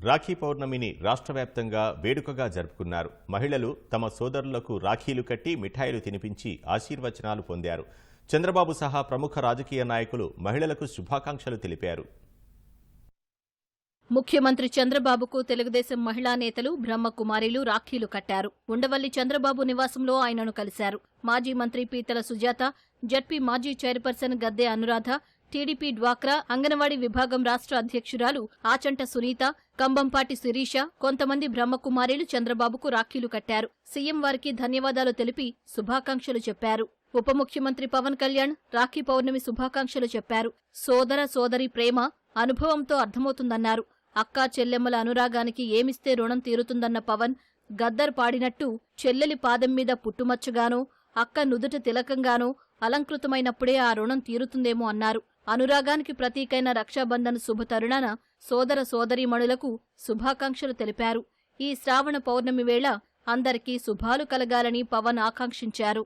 రాఖీ పౌర్ణమిని రాష్ట్ర వ్యాప్తంగా వేడుకగా జరుపుకున్నారు. మహిళలు తమ సోదరులకు రాఖీలు కట్టి మిఠాయిలు తినిపించి ఆశీర్వచనాలు పొందారు. చంద్రబాబు సహా ప్రముఖ రాజకీయ నాయకులు మహిళలకు శుభాకాంక్షలు తెలిపారు. ముఖ్యమంత్రి చంద్రబాబుకు తెలుగుదేశం మహిళా నేతలు బ్రహ్మకుమారిలు రాఖీలు కట్టారు. ఉండవల్లి చంద్రబాబు నివాసంలో ఆయనను కలిశారు. మాజీ మంత్రి పీతల సుజాత జడ్పీ మాజీ చైర్పర్సన్ గద్దె అనురాధ టీడీపీ డ్వాక్రా అంగన్వాడీ విభాగం రాష్ట్ర అధ్యక్షురాలు ఆచంట సునీత కంబంపాటి శిరీష కొంతమంది బ్రహ్మకుమారిలు చంద్రబాబుకు రాఖీలు కట్టారు. సీఎం వారికి ధన్యవాదాలు తెలిపి శుభాకాంక్షలు చెప్పారు. ఉప ముఖ్యమంత్రి పవన్ కళ్యాణ్ రాఖీ పౌర్ణమి శుభాకాంక్షలు చెప్పారు. సోదర సోదరి ప్రేమ అనుభవంతో అర్థమవుతుందన్నారు. అక్కా చెల్లెమ్మల అనురాగానికి ఏమిస్తే రుణం తీరుతుందన్న పవన్ గద్దర్ పాడినట్టు చెల్లెలి పాదం మీద పుట్టుమచ్చగానో అక్క నుదుట తిలకంగానో అలంకృతమైనప్పుడే ఆ రుణం తీరుతుందేమో అన్నారు. అనురాగానికి ప్రతీకైన రక్షాబంధన్ శుభతరుణాన సోదర సోదరీమణులకు శుభాకాంక్షలు తెలిపారు. ఈ శ్రావణ పౌర్ణమి వేళ అందరికీ శుభాలు కలగాలని పవన్ ఆకాంక్షించారు.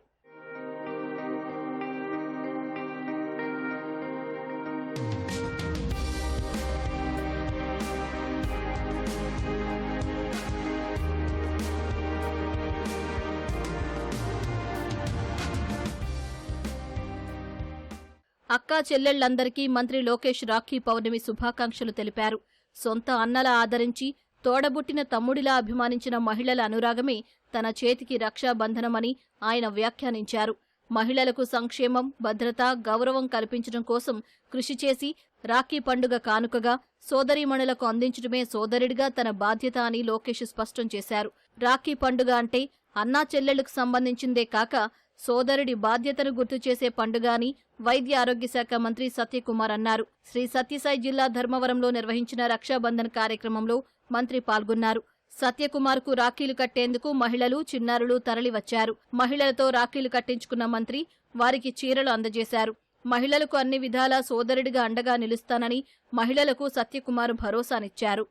అక్కా చెల్లెళ్ళందరికీ మంత్రి లోకేష్ రాఖీ పౌర్ణమి శుభాకాంక్షలు తెలిపారు. సొంత అన్నలా ఆదరించి తోడబుట్టిన తమ్ముడిలా అభిమానించిన మహిళల అనురాగమే తన చేతికి రక్షాబంధనమని ఆయన వ్యాఖ్యానించారు. మహిళలకు సంక్షేమం భద్రత గౌరవం కల్పించడం కోసం కృషి చేసి రాఖీ పండుగ కానుకగా సోదరీమణులకు అందించడమే సోదరుడిగా తన బాధ్యత అని లోకేష్ స్పష్టం చేశారు. రాఖీ పండుగ అంటే అన్నా చెల్లెళ్ళకు సంబంధించిందే కాక సోదరుడి బాధ్యతను గుర్తు చేసే పండుగ అని వైద్య ఆరోగ్య శాఖ మంత్రి సత్యకుమార్ అన్నారు. శ్రీ సత్యసాయి జిల్లా ధర్మవరంలో నిర్వహించిన రక్షాబంధన్ కార్యక్రమంలో మంత్రి పాల్గొన్నారు. సత్యకుమార్కు రాఖీలు కట్టేందుకు మహిళలు చిన్నారులు తరలివచ్చారు. మహిళలతో రాఖీలు కట్టించుకున్న మంత్రి వారికి చీరలు అందజేశారు. మహిళలకు అన్ని విధాలా సోదరుడిగా అండగా నిలుస్తానని మహిళలకు సత్యకుమార్ భరోసానిచ్చారు.